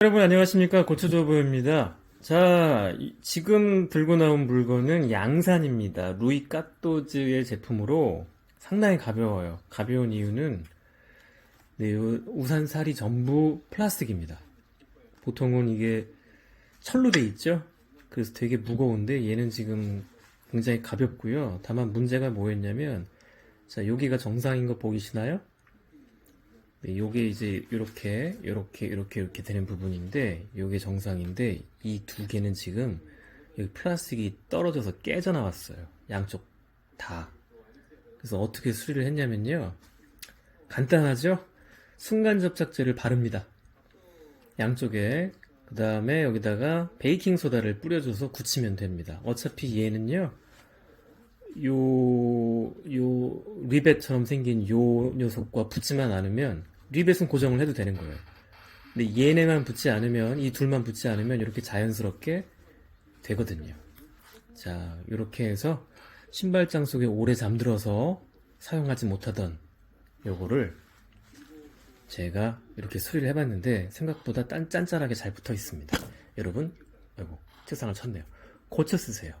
여러분 안녕하십니까 고추조보입니다. 자 이- 지금 들고 나온 물건은 양산입니다. 루이 까또즈의 제품으로 상당히 가벼워요. 가벼운 이유는 네, 요 우산살이 전부 플라스틱입니다. 보통은 이게 철로 돼 있죠. 그래서 되게 무거운데 얘는 지금 굉장히 가볍고요. 다만 문제가 뭐였냐면 자 여기가 정상인 거 보이시나요? 네, 요게 이제 이렇게 이렇게 이렇게 이렇게 되는 부분인데 요게 정상인데 이 두 개는 지금 여기 플라스틱이 떨어져서 깨져 나왔어요. 양쪽 다. 그래서 어떻게 수리를 했냐면요. 간단하죠? 순간 접착제를 바릅니다. 양쪽에 그 다음에 여기다가 베이킹 소다를 뿌려줘서 굳히면 됩니다. 어차피 얘는요. 요, 요, 리벳처럼 생긴 요 녀석과 붙지만 않으면, 리벳은 고정을 해도 되는 거예요. 근데 얘네만 붙지 않으면, 이 둘만 붙지 않으면 이렇게 자연스럽게 되거든요. 자, 이렇게 해서 신발장 속에 오래 잠들어서 사용하지 못하던 요거를 제가 이렇게 수리를 해봤는데 생각보다 딴, 짠짠하게 잘 붙어 있습니다. 여러분, 아이고, 책상을 쳤네요. 고쳐 쓰세요.